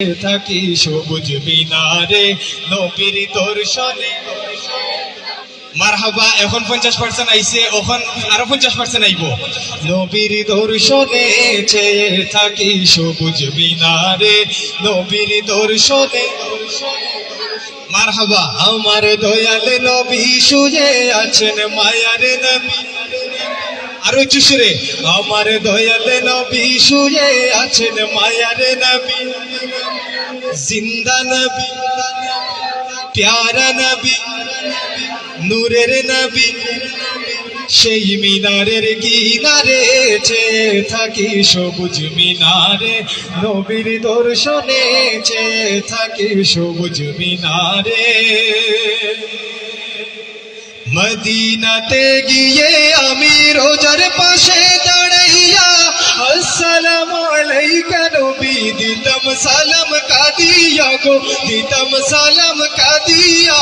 থাকি সবুজ মিনারে, নবীর দর্শনে। মারহাবা, এখন পঞ্চাশ পার্সেন্ট আইছে এখন আরও পঞ্চাশ পার্সেন্ট আইব। নবীর দর্শনে চেয়ে থাকি সবুজ মিনারে, নবীর দর্শনে। মারহাবা, আমার দয়াল নবী শুয়ে আছেন মায়ার নবী। আরও চুষরে আমার দয়াল নবী শুয়ে আছেন মায়ার নবী। জিন্দা নবী, প্যারা নবী, নূরের নবী, সেই মিনারের কিনারে চেয়ে থাকি সবুজ মিনারে, নবীর দর্শনে চেয়ে থাকি সবুজ মিনারে। মদিনাতে গিয়ে আমি রোজার পাশে দাঁড়াইয়া আসসালামু আলাইকা নবী, দিতাম সালাম কাদিয়া গো, দিতাম সালাম কাদিয়া।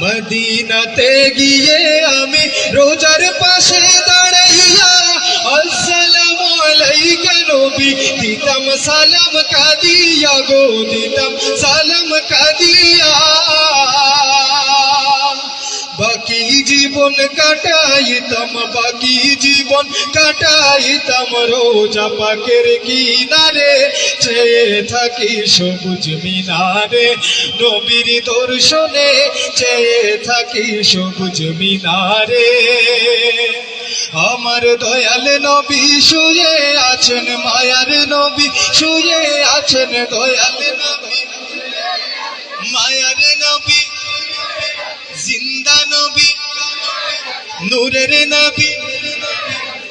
মদিনাতে গিয়ে আমি রোজার পাশে দাঁড়াইয়া আসসালামু আলাইকা নবী, দিতাম সালাম কাদিয়া গো, দিতাম সালাম কাদিয়া। জীবন কাটাইতাম বাকি জীবন কাটাইতাম রোজা পাকের কিনারে। চেয়ে থাকি সবুজ মিনারে, নবীর দর্শনে চেয়ে থাকি সবুজ মিনারে। আমার দয়াল নবী শুয়ে আছেন, মায়ার নবী শুয়ে আছেন, দয়াল নবী। মায়ার নবী নূরের নবী,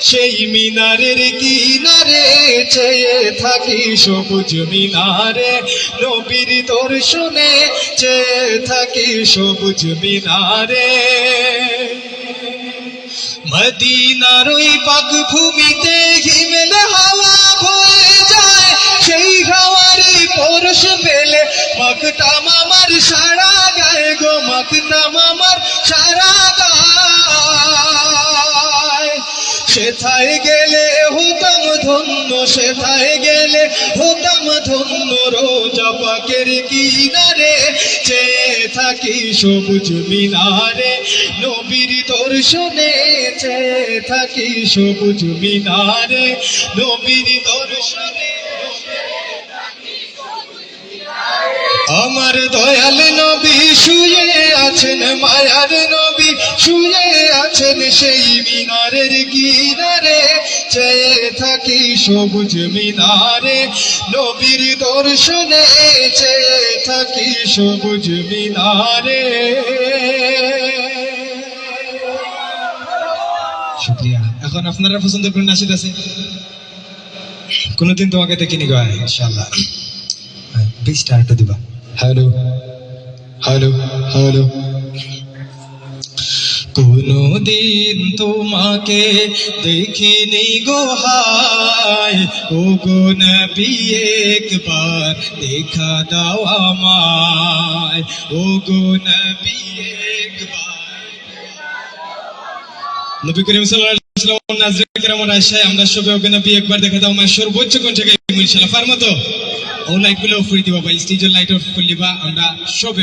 সেই মিনারের কিনারে চেয়ে থাকি সবুজ মিনারে। নবীর দর্শনে চেয়ে থাকি সবুজ মিনারে। মদিনার ওই পাক ভূমিতে হিমেল হাওয়া বয়ে যায়, সেই হাওয়ারই পরশ পেলে মাকতাম আমার সারা গায়ে গো মাকতাম আমার সারা গায়। সেথায় গেলে হতাম ধন্য, সেথায় গেলে হতাম ধন্য, রোজা পাকের কিনারে চেয়ে থাকি সবুজ মিনারে। নবীর দর্শনে চেয়ে থাকি সবুজ মিনারে। নবীর দর্শনে আমার দয়াল নবী শুয়ে আছেন, মায়ার নবী শুয়ে আছেন সেই মিনারের কিনারে। চেয়ে থাকি সবুজ মিনারে, নবীর দর্শনে চেয়ে থাকি সবুজ মিনারে। শুক্রিয়া। এখন আপনারা পছন্দ করেন নাসিদ আছে কোনোদিন তোমাকে দেখিনি গা ইনশাল্লাহ বিশটা একটা দিবা। হ্যালো হ্যালো হ্যালো তোমাকে দেখিনি গো হায়। ও গো নবী, একবার দেখা দাও আমায়। ও গো নবী, একবার। নবী করিম সাল্লাল্লাহু আলাইহি ওয়াসাল্লাম নাজরিন আমরা সবে ওকে একবার দেখা দাও আমার সর্বোচ্চ কণ্ঠে গাইবো ইনশাআল্লাহ ফারমতো? ও আমরা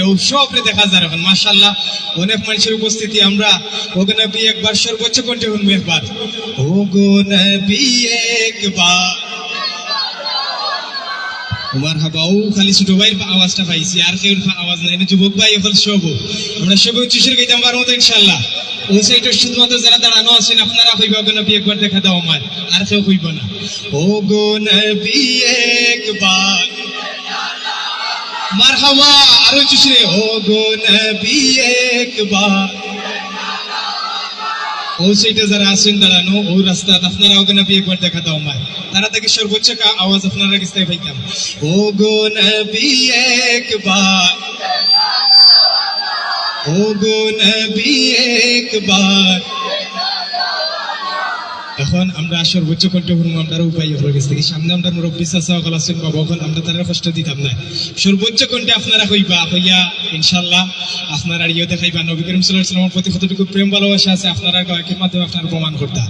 ও দেখা মাশাআল্লাহ। অনেক মানুষের উপস্থিতি, আমরা নবী একবার সর্বোচ্চ কণ্ঠে শুনব একবার। খালি আওয়াজটা পাইছি, আর আওয়াজ নাই। যুবক সব। আমরা ইনশাল্লাহ ও শুধুমাত্র যারা দাঁড়ানো আপনারা হইবা একবার দেখা দাও আমার, আর কেউ হইব না। ও গো নবী একবার। মারহাবা আরও উচ্চস্বরে ও গো নবী একবার ও সাইডে যারা আছেন দাঁড়ানো ও রাস্তা আপনারা ওকে নবী একবার দেখা দাও আমার তারা থেকে সর্বোচ্চ কা- আওয়াজ আপনারা কাছ থেকে পাইতাম ও গো নবী একবার ও গো নবী একবার এখন আমরা সর্বোচ্চ কণ্ঠে শুনব আমরা উপায় হয়ে গেছে। সামনে আমরা মুরব্বী চাচা সকল আছেন বাবা, এখন আমরা তারা কষ্ট দিতাম না। সর্বোচ্চ কণ্ঠে আপনারা হইবা, হইয়া ইনশাল্লাহ আপনারা ইয়ে দেখাইবা। নবী করিম সাল্লাল্লাহু আলাইহি ওয়াসাল্লামের প্রতি কতটুকু প্রেম, ভালোবাসা আছে, আপনারা গায়কের মাধ্যমে আপনারা প্রমাণ করতা।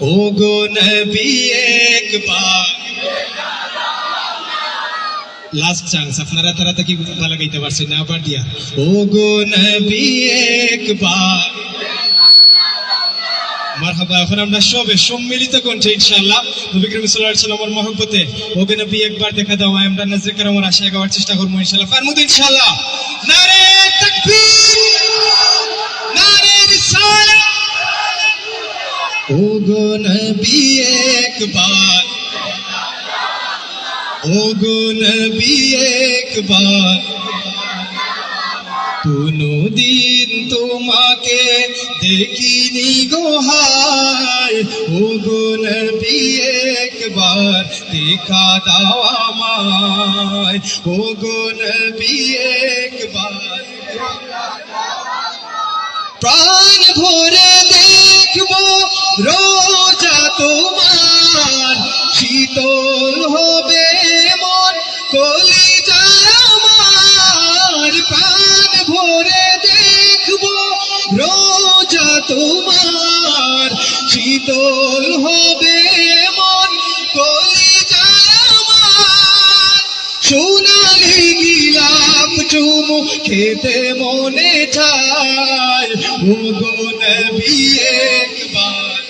ও গো নবী, একবার। লাস্ট চান্স আপনারা তারা কি ভালো গাইতে পারছেন না, আবার দিয়া। ও গো নবী, একবার। মারহাবা, এখন আমরা সবে সম্মিলিত কণ্ঠে ইনশাআল্লাহ। নবী করিম সাল্লাল্লাহু আলাইহি সাল্লামের মহব্বতে ও গো নবী একবার দেখা দাও আমরা নজরে কারামর আশায় গাওয়ার চেষ্টা করব ইনশাআল্লাহ। ফারমুদ ইনশাআল্লাহ। নারে তাকবীর, নারে রিসালাত। ও গো নবী একবার ও গো নবী একবার। কোনো দিন তোমাকে দেখিনি গো হায় ও গো নবী একবার দেখা দাও আমায়। ও গো নবী একবার প্রাণ ভরে দেখব রোজা তোমার। শীতল হবে দেখব রোজা তোমার। শীতল হবে মন কলি সোনালি গিলাপ চুমু খেতে মনে চায়। ও গো নবী একবার।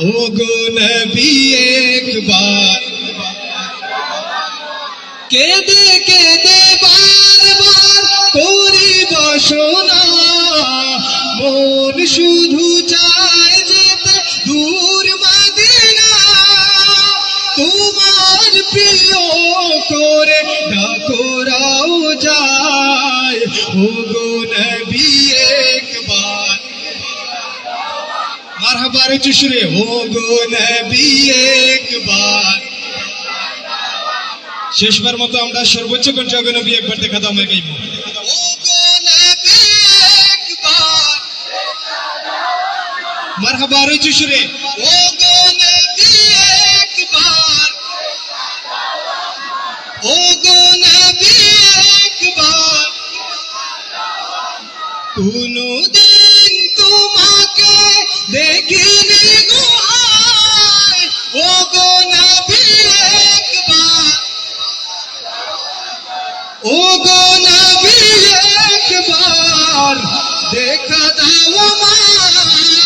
ও গো নবী বসনা মন শুধু চায় যেতে দূর মদিনা। তোমার প্রিয় করে ডাকরাও যায়। ও গো নবী, একবার। মারহাবার চুশরে ও নবী, একবার। শেষবার মতো আমরা সর্বোচ্চ কণ্ঠে অগ নবী একবার দেখা দাও আমাকে মারহাবার চুশরে ও গো নবী, একবার। ও গো নবী, একবার। কোনো দিন তোমাকে দেখিনি গো ও গো নবী, একবার। ও গো নবী, একবার। দেখা দাও আমার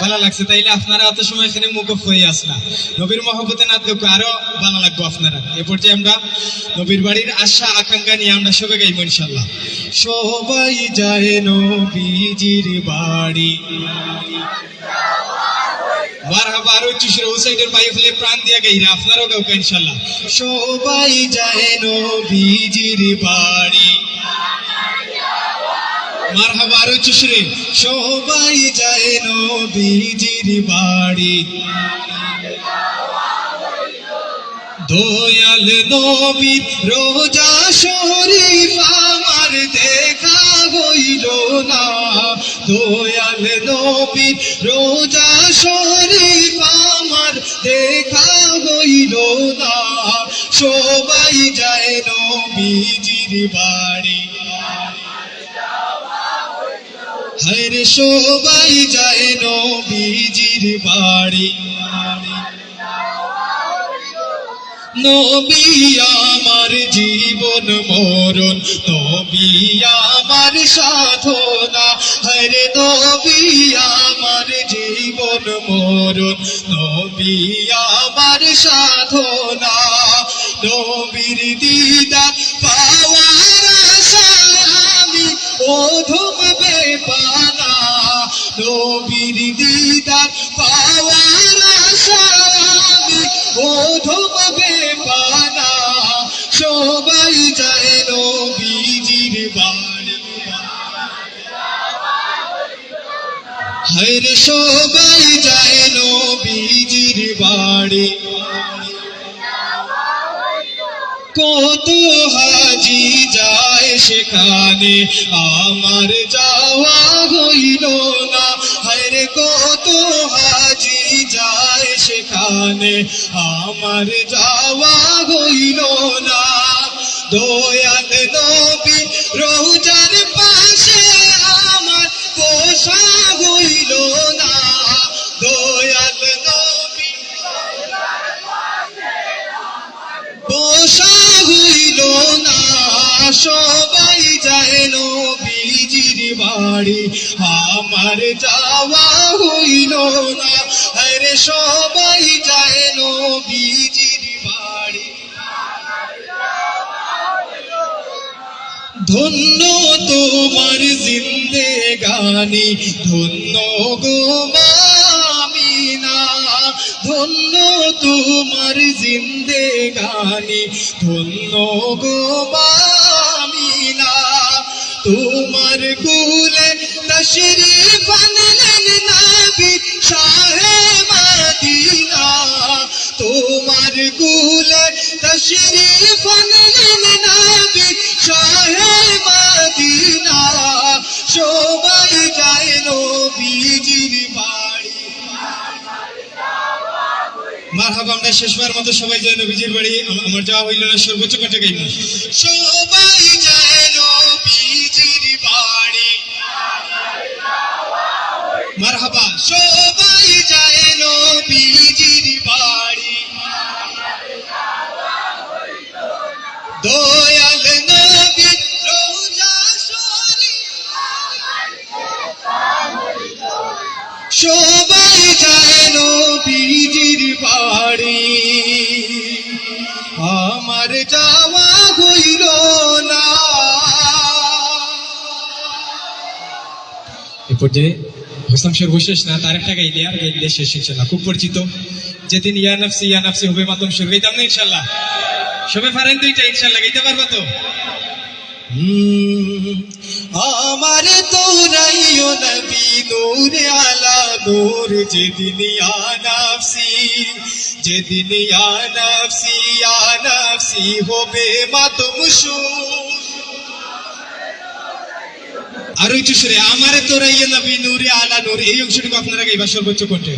ভালো লাগছে। তাইলে আপনারা অত সময় এখানে মুখফ হয়ে আসলা। নবীর মহব্বতে না দেখো আরও ভালো লাগবো আপনারা। এ পর্যায়ে আমরা নবীর বাড়ির আশা, আকাঙ্ক্ষা নিয়ে আমরা সবাই গাইবো ইনশাল্লাহ সবাই যায় নবীজির বাড়ি। আরও চুষরে আপনারাও গাও ইনশাল্লাহ সবাই যায় নবীজির বাড়ি। মারহাবা, আরও চুষরে সবাই যায় নবীজির বাড়ি। দয়াল নবী রোজা শরীফ আমার দেখা হইল না। দয়াল নবী রোজা শরীফ আমার দেখা হইল না। সবাই যায় নবীজির বাড়ি। হরে সবাই যায় নবীজির বাড়ি। নবী আমার জীবন মরণ, নবী আমার সাধনা। হরে নবী আমার জীবন মরণ, নবী আমার সাধনা। নবীর দিদা পাওয়ার আশায় আমি বেপানা নবীর দিদার পাওয়ার আশায় অধম বেপানা সবাই যায় নবীজির বাড়ি হায়রে সবাই যায় নবীজির বাড়ি কত হাজি যায় সেখানে, আমার যাওয়া হইল সেখানে আমার যাওয়া হইল না। দয়াল নবী রোজার পাশে আমার পোষা হইল না। দয়াল নবী বসা হইল না। সবাই যায় নবীজির বাড়ি। আমার যাওয়া হইল না। সবাই যায় নবীজির বাড়ি। ধন্য তোমার জিন্দেগানি, ধন্য গো ধন্য তোমার জিন্দেগানি, ধন্য গো মামিনা তোমার কুলে তশরিফ শাহে মদিনা। সবাই যায় নবীজির বাড়ি। মারহাবা, আমরা শেষবার মতো সবাই যায় নবীজির বাড়ি। আমার যাওয়া হইল না, সর্বোচ্চ কণ্ঠে গাইব সবাই যায় নবীজির বাড়ি। আমার যাওয়া হইল না। এ পর্যায়ে হোসলাম সর্বশেষ না তার একটা গাইলে আর গাইলে শেষ ইনশাল্লাহ খুব পরিচিত। যেদিন ইয়া নফসি ইয়া নফসি হবে মাতম সুর গাইতাম না ইনশাল্লাহ সবে পারেন দুইটা ইনশাল্লাহ গাইতে পারব তো? আমার তোরাইও নবী, নূর আলা, নূর যেদিন আনাফসি নফসি, যেদিন আনাফসি আনাফসি নফসি হবে মাতম সুর। আরও একটু সুরে আমারে তোরা ইয়ে নবী নূরে আলা নূর এই অংশটুকু আপনারা গাইবা সর্বোচ্চ কণ্ঠে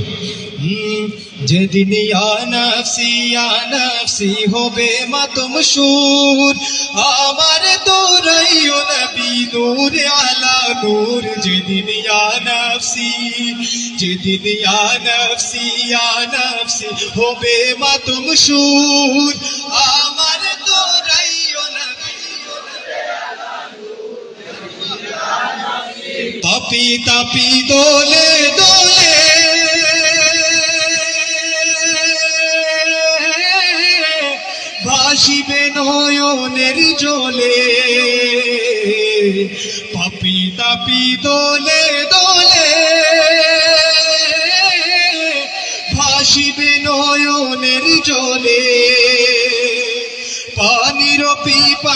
যেদিন ইয়া নফসি ইয়া নফসি হবে মাতম সুর আমারে তোরা ইয়ে নবী নূরে আলা নূর যেদিন ইয়া নফসি যেদিন ইয়া নফসি ইয়া নফসি হবে মাতম সুর আমারে তাপি তাপি দোলে দোলে। ভাসিবে নয়নের জলে। পাপি তাপি দোলে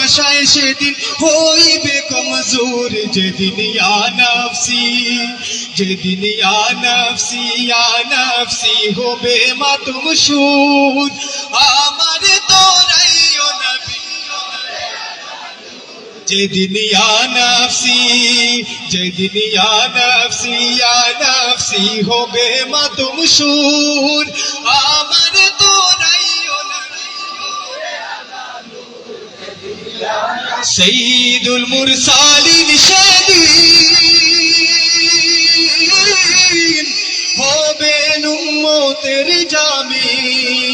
পিপাসায় সেদিন হইবে কমজোর। যেদিন ইয়া নফসি, যেদিন ইয়া নফসি ইয়া নফসি হবে মাতুম সুর আমার তোরাইও নবী যেদিন ইয়া নফসি, যেদিন ইয়া নফসি ইয়া নফসি হবে মাতুম সুর সঈদুল মুরসালিন সেদিন হবেন উম্মতের জামিন।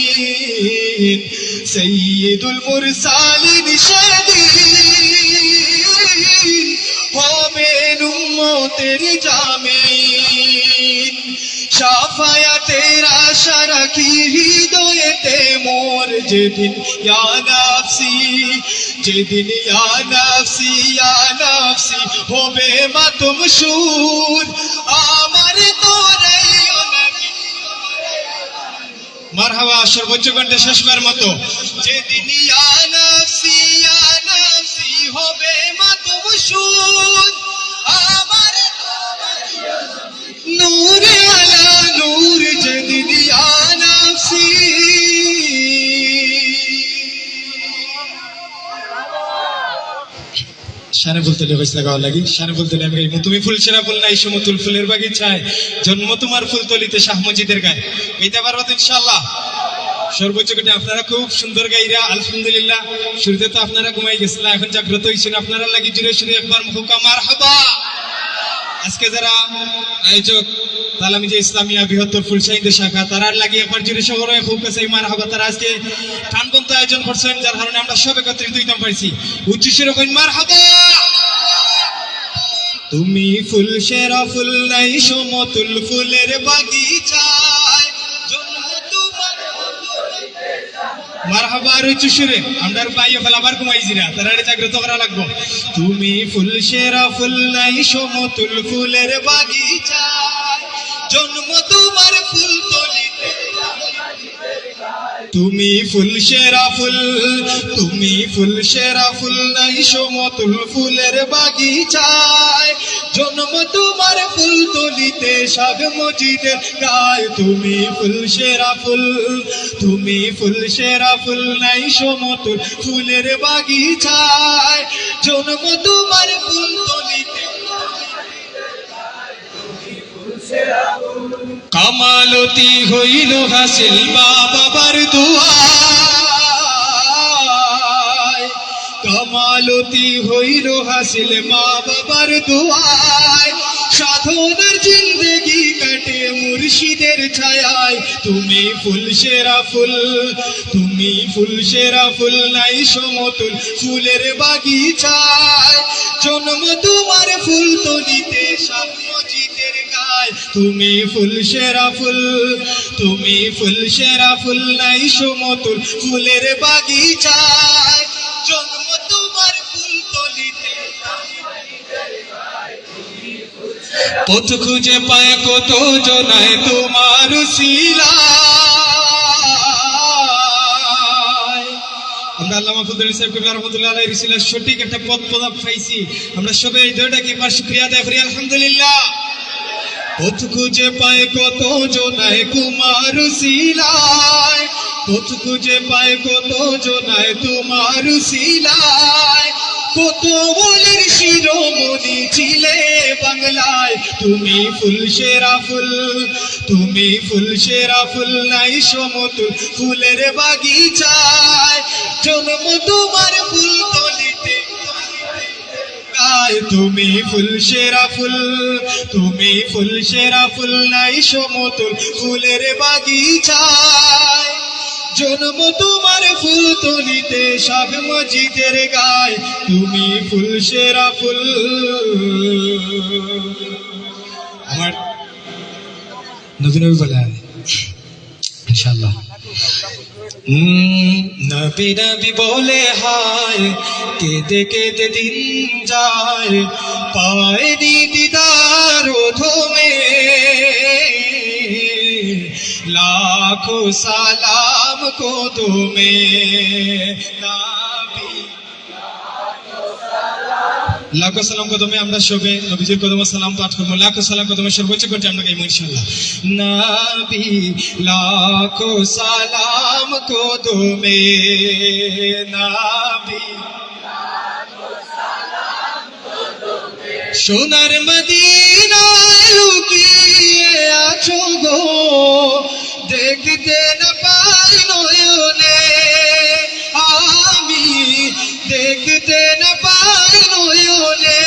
সঈদুল মুরসালিন সেদিন হবেন উম্মতের জামিন। সাফায়াতের আশা রাখি হৃদয়েতে মোর যেদিন ইয়া নাফসি যেদিন ইয়া নাফসি ইয়া নাফসি, হবে মাতুম সুর আমার তোরে মারহাবা সর্বোচ্চ কণ্ঠে শেষবার মতো। যেদিন ইয়া নাফসি, ইয়া মা হবে মাতুম সুর শানে ফুল তুলে হয়েছে গাওয়ার লাগি। শানে ফুল তুলে আমি তুমি ফুল সেরা ফুল নাই, সমতুল ফুলের বাগিচায়। জন্ম তোমার ফুল তলিতে শাহ মসজিদের গায়ে। গাইতে পারব তো ইনশাল্লাহ সর্বোচ্চ কোটি আপনারা খুব সুন্দর গাইরা, আলহামদুলিল্লাহ, শুরুতে তো আপনারা ঘুমাই গেছিলেন এখন জাগ্রত হয়েছেন আপনারা লাগি জুড়ে শুরু একবার মুখা মার হাবা আজকে যারা আয়োজক তালামি যে ইসলামিয়া বৃহত্তর ফুলশাহিদ শাখা, তারার লাগে একবার জুড়ে শহরে খুব কাছে মার হাবা তারা আজকে প্রাণবন্ত আয়োজন করছেন, যার কারণে আমরা সব একত্রিত হইতাম পারছি। উচ্চস্বর কইন মার হাবা তুমি ফুল সেরা ফুল নাই, সমতুল ফুলের বাগিচায়। জন্ম তোমার মারহাবা, আর উচ্চ সুরে। আমরা পাইয়ে আবার না। তারা জাগ্রত করা লাগবো। তুমি ফুল সেরা ফুল নাই, সমতুল ফুলের বাগিচায়। তুমি ফুল সেরা ফুল, তুমি ফুল সেরা ফুল নাই সমতুল ফুলের বাগিচায়। জন্ম তোমার ফুল তলিতে শাক মজিদের গায়। তুমি ফুল সেরা ফুল, তুমি ফুল সেরা ফুল নাই সমতুল ফুলের বাগিচায়। জন্ম তোমার ফুল তলিতে কামালতি হইল হাসিল বাবার দুয়ায়। কামালতি হইল হাসিল মা বাবার দুয়ায়। সাধনার জিন্দগি কাটে মুর্শিদের ছায়ায়। তুমি ফুল সেরা ফুল, তুমি ফুল সেরা ফুল নাই সমতুল ফুলের বাগিচায়। জন্ম তোমার ফুল তলিতে সামজিতের গায় তুমি ফুল সেরা ফুল, তুমি ফুল সেরা ফুল নাই সমতুল ফুলের বাগিচায়। জন্ম তোমার ফুল তলিতে পথ খুঁজে পায় কত জনায় তোমার শিলা আমরা সঠিক একটা আমরা সবাই এই একবার শুক্রিয়া আদায় করি আলহামদুলিল্লাহ। পথ খুঁজে পায় কত জনায় কুমার শিলায়? পথ খুঁজে পায় কত জনায় তোমার শিলায়? কত বলের শিরোমণি ছিলে বাংলায়? তুমি ফুল সেরা ফুল, তুমি ফুল সেরা ফুল নাই সমতুল ফুলের বাগিচায়। জন্ম তোমার ফুল গায় তুমি ফুল সেরা ফুল, তুমি ফুল সেরা ফুল নাই সমতুল ফুলের বাগিচায়। জন্ম তোমার ফুল তুলিতে সব মজিদের গায়, তুমি ফুল সেরা ফুল। আমার নবী বলে নবী নবী বলে হায়, কেঁদে কেঁদে দিন যায় পায়নি দিদার ধমে লাখো সালাম কো তুমি লাখো সালাম কদমে আমরা সবে নবীজির কদমে সালাম পাঠ করব। লাখো সালাম কদমে সর্বোচ্চ করতে আমরা গাইবো ইনশাল্লাহ নাবি, লাখো সালাম কদমে। নাবি। সোনার মদিনায় লুকিয়ে আছো গো, দেখতে না পাই নয়নে। আমি দেখতে না পাই নয়নে।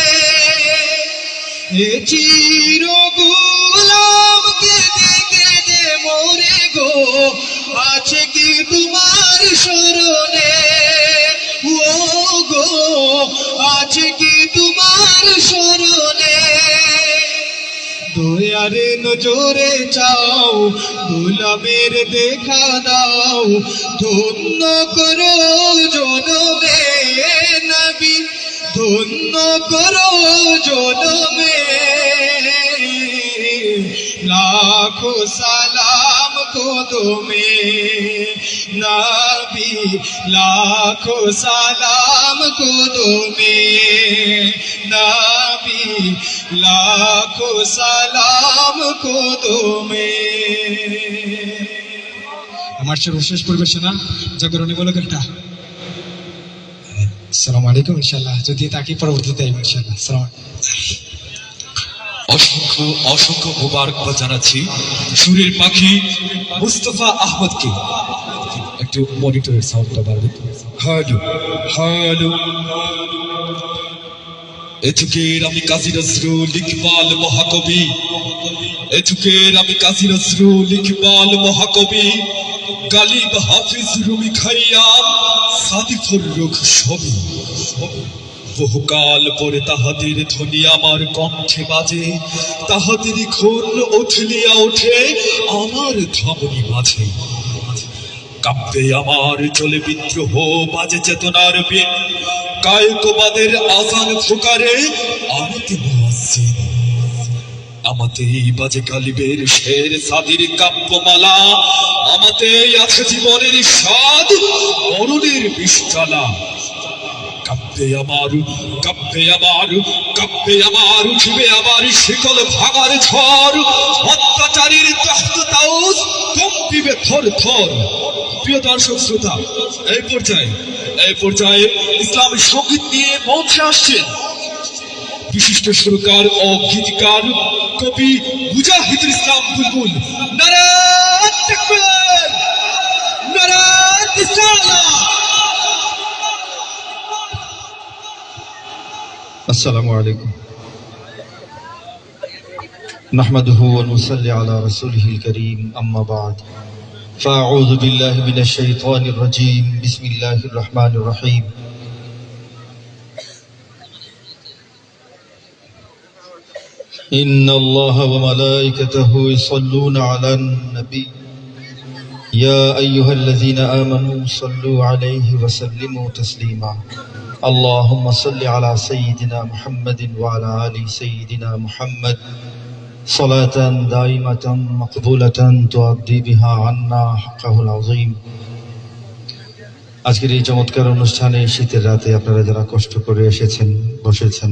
এ চির গুলাম কেঁদে কেঁদে মোরে গো, আছে কি তোমার স্মরণে দয়ারে নজরে চাও, গোলামের দেখা দাও। ধন্য করো জনমে নবী, ধন্য করো জনমে। লাখো সালাম কদমে নবী, লাখো সালাম কদমে নবী লাখো সালাম কদমে আমার সর্বশেষ পরিবেশনা জাগরণী বলক একটা আসসালামু আলাইকুম ইনশাল্লাহ যদি তাকে পরবর্তীতে আইব ইনশাল্লাহ আলাইকুম। অসংখ্য অসংখ্য মোবারকবাদ জানাচ্ছি সুরের পাখি মুস্তফা আহমদকে। একটু মনিটরের সাউন্ডটা বাড়বে হ্যালো হ্যালো এ আমি কাজী নজরুল ইকবাল মহাকবি। এ আমি কাজী নজরুল ইকবাল মহাকবি। গালিব হাফিজ রুমি খাইয়াম সাদিফুর রুখ সবই বহুকাল পরে তাহাদের ধ্বনি আমার কণ্ঠে বাজে। তাহাদেরই খুন উঠলিয়া ওঠে আমার ধমনী মাঝে। কাব্যে আমার চলে বিদ্রোহ, বাজে চেতনার বিন। কায়কবাদের আজান ফুকারে আনতে মুয়াজ্জিন আমাতেই বাজে গালিবের শের সাদির কাব্যমালা আমাতেই আছে জীবনের স্বাদ মরণের বিষ্ঠালা। কাব্যে আমার কাব্যে আমার কাব্যে আমার, উঠবে আবার শিকল ভাগার ঝড়। অত্যাচারীর তখ্ত তাউস কম্পিবে থর থর প্রিয় দর্শক শ্রোতা এই পর্যায়ে এই পর্যায়ে ইসলামী সঙ্গীত নিয়ে মঞ্চে আসছেন বিশিষ্ট সুরকার ও গীতিকার কবি মুজাহিদুল ইসলাম বুলবুল নারায়ণ তাকবীর নারায়ণ রিসালাত السلام عليكم نحمده ونصلي على رسوله الكريم أما بعد فأعوذ بالله من الشيطان الرجيم. بسم الله الرحمن الرحيم. إن الله وملائكته يصلون على النبي. يا أيها الذين آمنوا صلوا عليه وسلموا تسليما. اللهم صل على سيدنا محمد وعلى آل سيدنا محمد. صلاة دائمة مقبولة تؤدي بها عنا حقه العظيم আজকের এই চমৎকার অনুষ্ঠানে শীতের রাতে আপনারা যারা কষ্ট করে এসেছেন বসেছেন